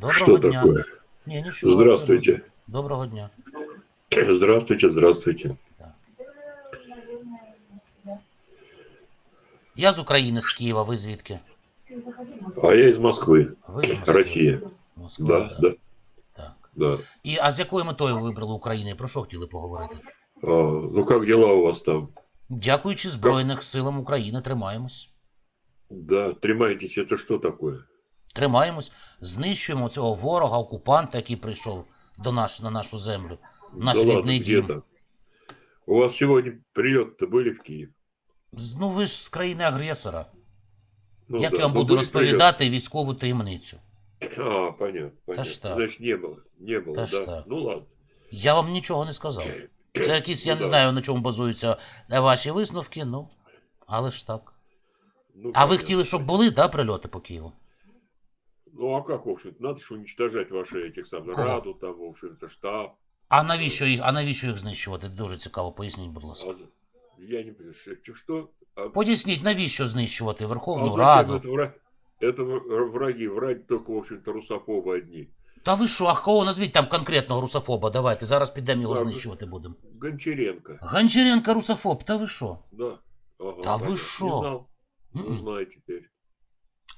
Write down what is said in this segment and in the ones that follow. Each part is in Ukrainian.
Доброго Что дня. такое? Ні, нічого. Здравствуйте. абсолютно. Доброго дня. Здравствуйте, здравствуйте. Я з України, з Києва, ви звідки? А я из Москвы, Ви з Москви? Россия. Москва, Да, да, Так. да. І, а з якою метою ви вибрали Україну? і Про що хотіли поговорити? А, ну как дела у вас там? Дякуючи Збройних силам України, тримаємось. Да, тримайтесь, это что такое? Тримаємось, знищуємо цього ворога, окупанта, який прийшов до нас, на нашу землю. Наш да ладно, рідний где дім. там? У вас сегодня прилет-то были в Киев? З- Ну ви ж з країни агресора. Ну, Як да, я вам ну, буду были розповідати військову таємницю? прилет. А, понятно, понятно. ж так. Значит, не было, не было, Та ж да? так. Ну ладно. Я вам нічого не сказав. Це якісь, я Ну, не да. знаю, на чому базуються е, ваші висновки, ну, але ж так. Ну, А ви понятно. хотіли, щоб були, да, прильоти по Києву? Ну а как, в общем-то, надо же уничтожать ваши этих самых, Кого? Раду там, в общем-то, штаб. А навіщо їх, а навіщо їх знищувати? Дуже цікаво, поясніть, будь ласка. А за- я не понимаю, что- что? А Поясніть, навіщо знищувати А Верховну зачем Раду? это враги? Это вра- враги, враги только, в общем-то, русофобы одни. Та ви що, а кого назвіть там конкретного русофоба? Давайте, зараз підемо його Ладно. знищувати будемо. Гончаренко, Гончаренко русофоб, та ви що? да. Ага, Да вы понятно. шо? Не знал, ну, М-м. знаю теперь.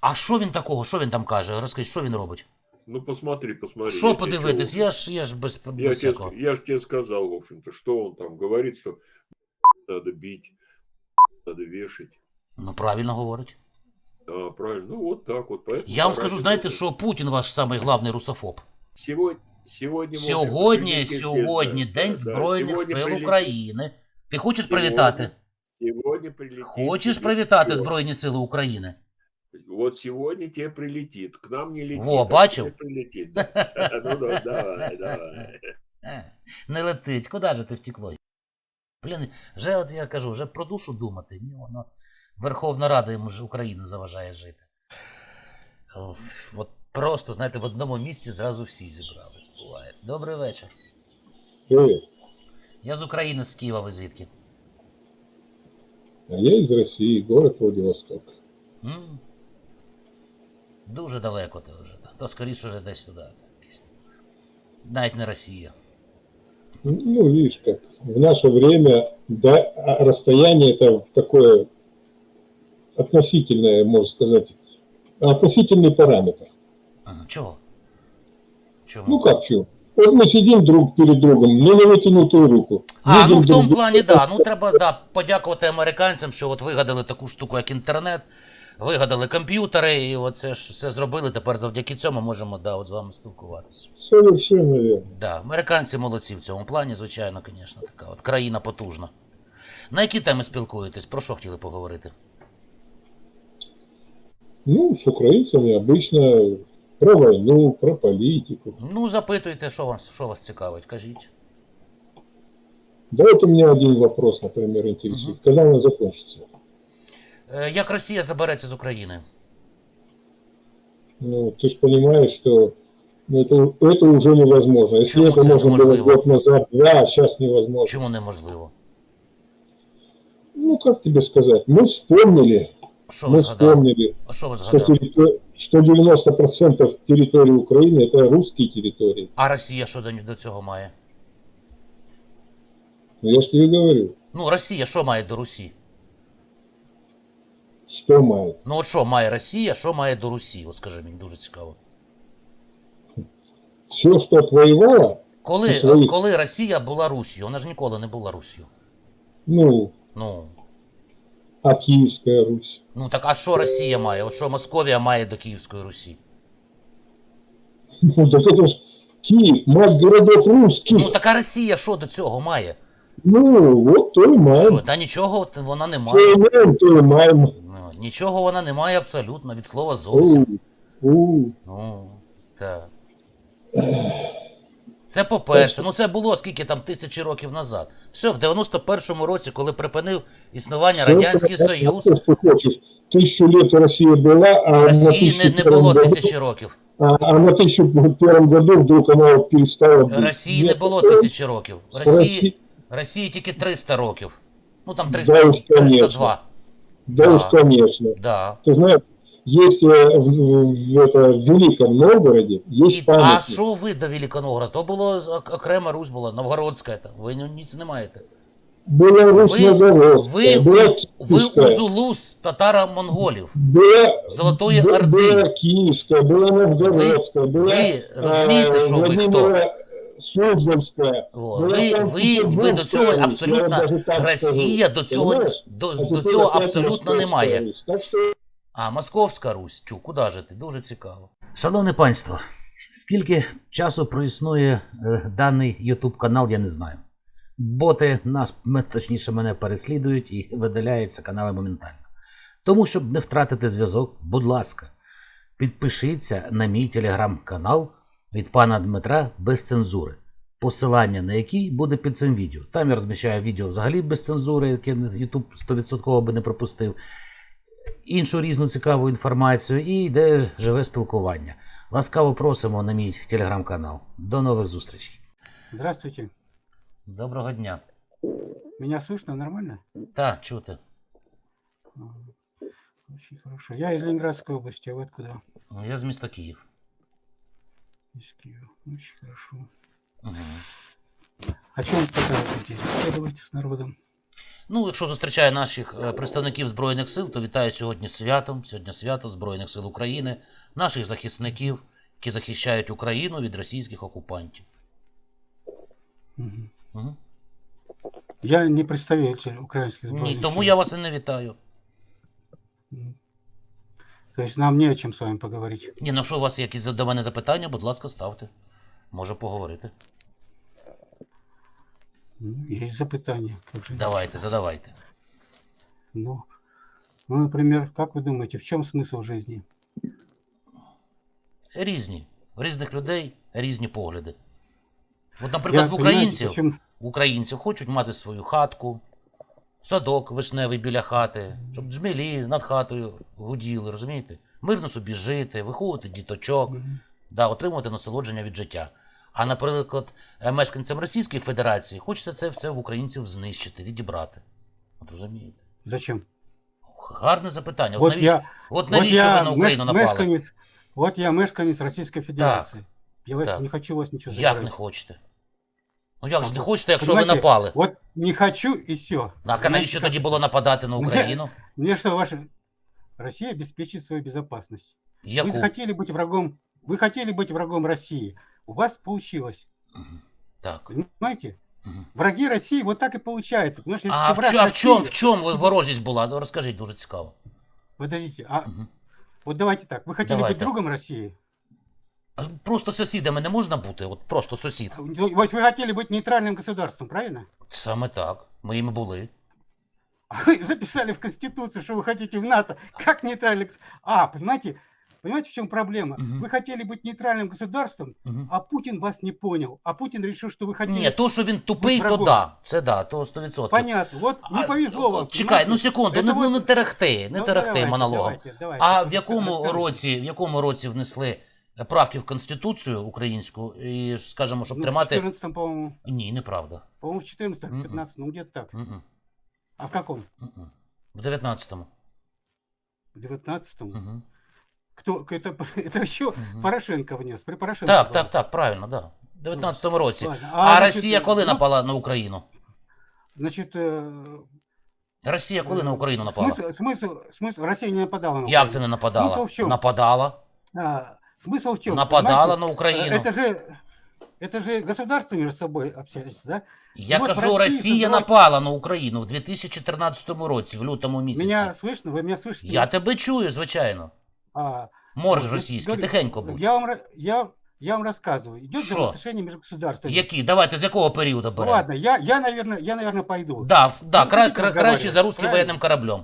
А що він такого? Що він там каже? Розкажіть, що він робить? Ну, посмотри, посмотри. Що подивитись? Я ж я ж без, Я, без тебе, всякого. ск- я же тебе сказал, в общем-то, что он там говорит, что надо бить, надо вешать. Ну правильно говорить. А, правильно, ну вот так вот. Поэтому Я вам скажу, знаєте, що Путін ваш самий главний русофоб. Сегодня, сегодня, Сьогодні, сьогодні да, День да, Збройних сегодня сил України. Ти хочеш Сьогодні привітати? Сегодня прилетит. Хочеш привітати. Збройні Сили України? Вот сегодня тебе прилетит. К нам не летит. Во, а бачив? тебе прилетит. Ну да, давай, давай. Е, Не летить, куди ж ти втекло? Блін, вже от я кажу, вже про душу думати. Ні, воно Верховна Рада йому ж України заважає жити. От просто, знаєте, в одному місці зразу всі зібрались. Буває. Добрий вечір. Привет. Я з України, з Києва, ви звідки? А я из России, город Владивосток. М? Дуже далеко ти вже. То скоріше вже десь туди. Навіть не Росія. Ну, видишь как, в наше время да, а расстояние это такое относительное, можно сказать, относительный параметр. Ага, Чого? Чому? Ну как что? Вот мы сидим друг перед другом, не на вытянутую руку. А, Видим ну в друг тому друга. плані, да. Ну треба да, подякувати американцям, що от вигадали таку штуку, як інтернет, вигадали комп'ютери, і оце ж все зробили. Тепер завдяки цьому можемо да, от з вами спілкуватися. Совершенно верно. Да, американці молодці в цьому плані, звичайно, звісно, така от країна потужна. На які теми спілкуєтесь? Про що хотіли поговорити? Ну, с украинцами обычно про войну, про политику. Ну, запитуйте, що вас, що вас цікавить, кажіть. Да вот у меня один вопрос, например, интересует. Когда она закончится? Е, Як Росія забереться з України? Ну, ты же понимаешь, что ну, это, это уже невозможно. Если Почему это это можно было невозможно? год назад, два, а сейчас невозможно. Чому неможливо? Ну, как тебе сказать, мы вспомнили, Що мы ви згадали? вспомнили, А Що ви что, згадали? территор- что 90% территории Украины это русские территории. А Росія що до, до цього має? Ну, я же тебе говорю, Ну, Росія що має до Русі? Что мает. Ну от що має Росія, що має до Русі? От скажи мені дуже цікаво. Все, что отвоевала, Коли, свої. коли Росія була Русією? Вона ж ніколи не була Русією. ну, Ну, а Киевская Русь. ну так а що Росія має? От що Московія має до Київської Русі? Ну, так это ж Киев, мать городов русских. Ну так а Росія що до цього має? Ну, вот то и Що, та нічого от вона не має. имеем, то и маем. Ну, нічого вона не має абсолютно від слова зовсім. У, у. Ну, так. Це по-перше, ну це було скільки там тисячі років назад. Все, в 91-му році, коли припинив існування Радянський Это- это Союз, то, что хочешь. Тысячу лет Россия была, а на Росії не, не 1001 було году, тисячі років. а, а на 1001 году вдруг она перестала быть. Росії не Нет, було это тисячі років. с Росії, Россией- Росії тільки 300 років. Ну там Да 300, уж, конечно. 302. Да, Да. уж, конечно. Да. Ты знаешь, есть э, в, в- это, в Великом Новгороде, есть І, а памятник. що ви до Великонограда? То було з- ок- окрема Русь була, Новгородська. та. Ви ні- ніц не маєте. Была Русь Ви, Новгородская, ви, была ви Киевская, Узулус татаро-монголів. была, Золотої б- Орди. была Киевская, была Новгородская, была ви розумієте, э, що ви хто? Владимира була ви, ви, ви до цього абсолютно Росія до цього, до, до цього абсолютно немає. А Московська Русь, тю, куди жити? Дуже цікаво. Шановне панство, скільки часу проіснує е, даний YouTube канал, я не знаю. Боти нас, точніше, мене переслідують і видаляються канали моментально. Тому, щоб не втратити зв'язок, будь ласка, підпишіться на мій телеграм-канал від пана Дмитра без цензури. Посилання на який буде під цим відео. Там я розміщаю відео взагалі без цензури, яке YouTube 100% би не пропустив іншу різну цікаву інформацію і йде живе спілкування. Ласкаво просимо на мій телеграм-канал. До нових зустрічей. Здравствуйте. Доброго дня. Меня слышно нормально? Та, чути. Очень хорошо. Я из Ленинградской области, а вы откуда? Я з міста Київ. Из Киева. Очень хорошо. Угу. О чем поговорите? Беседовайте с народом. Ну, якщо зустрічаю наших е, представників Збройних сил, то вітаю сьогодні святом. Сьогодні свято Збройних сил України, наших захисників, які захищають Україну від російських окупантів. Мгм. Угу. Я не представитель украинских Ні, сбройных тому сил. я вас і не вітаю. Мгм. То есть нам не о чем с вами поговорить. Ні, ну якщо у вас є якісь до мене запитання, будь ласка, ставте. Може поговорити. Ну, Есть запытания. Как же? Давайте, задавайте. Ну, ну, например, как вы думаете, в чем смысл жизни? Різні. В різних людей різні погляди. От, наприклад, в понимаете, українців, почему- в українців хочуть мати свою хатку, садок вишневий біля хати, щоб джмелі над хатою гуділи, розумієте? Мирно собі жити, виховувати діточок, да, отримувати насолодження від життя. А, наприклад, е, мешканцям Російської Федерації хочеться це все в українців знищити, відібрати. От розумієте? Зачем? Гарне запитання. От Вот навіщо, я, от навіщо я ви на Україну меш- напали? мешканец, вот я мешканец Российской Федерации. Я вас так. не хочу вас ничего Як не хочете? Ну як ж не А, хочете, якщо ви понимаете, напали? Вот не хочу и все. Так, а навіщо тоді було нападати на Україну? Мне что, ваша Россия обеспечит свою безопасность. Яку? Вы захотели быть врагом, вы хотели быть врагом России. У вас получилось. Мгм. Так. Понимаете? Мгм. Враги России вот так и получается. Потому что если А ты в, враг чо- а в чому в России- чому ворожість була? Ну, Розкажіть, дуже цікаво. Подождите, а Мгм. вот давайте так. Вы хотели Давайте. быть другом России? А Просто сусідами не можна бути, от просто сусід. Ну, то есть Вы хотели быть нейтральным государством, правильно? Саме так. Ми їм були. А вы записали в Конституцию, что вы хотите в НАТО. Как нейтральный гос- А, понимаете? Понимаете, в чем проблема? Мгм. Вы хотели быть нейтральным государством, Мгм. а Путин вас не понял. А Путин решил, что вы хотели... Ні, то, що він тупий, то врагом. да. Це да, то 100%. Понятно. Вот не А, повезло вам. от Чекай, понимаете? ну секунду, Это ну, вот- ну не терехти, не Ну, терехти давайте, монологом. давайте, давайте, А в раска- якому расскажите. році, в якому році внесли правки в Конституцію українську і скажемо, щоб Ну, в тримати. 14 по-моему. Ні, неправда. По-моему, в 14 Мгм. 15 ну где-то так. Мгм. А в каком? Мгм. В 19-му. В 19-м? Мгм. Кто, это, это еще Мгм. Порошенко внес. При Порошенко Так, было. так, так, правильно, да. В 19-му році. Ладно, А значит, Росія коли ну, напала на Україну? Значит, э, Росія коли на э, Україну напала? Смысл, смысл, смысл, Россия не нападала на Як Украину. це не нападала? Смисл в чому? Нападала. А, смысл в чем? Нападала на Україну. Это же, это же государства между собой общаются, да? Я от кажу, Росії Росія создалась- напала на Україну в 2014 році, в лютому місяці. Меня слышно? Вы меня слышите? Я тебе чую, звичайно. А, Морж вот, я російський, говорю, тихенько будь. Я вам, ра- я, Я вам рассказываю. Идет Шо? взаимоотношения между государствами. Які? Давайте з якого періоду Ну беремо? ладно, я, я, наверное, я, наверное, пойду. Да, да, Ну, кра- будете кра- краще розговаривати, за русським правильно? воєнним кораблем.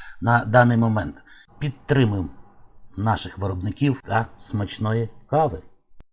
на даний момент. Підтримуємо наших виробників та смачної кави.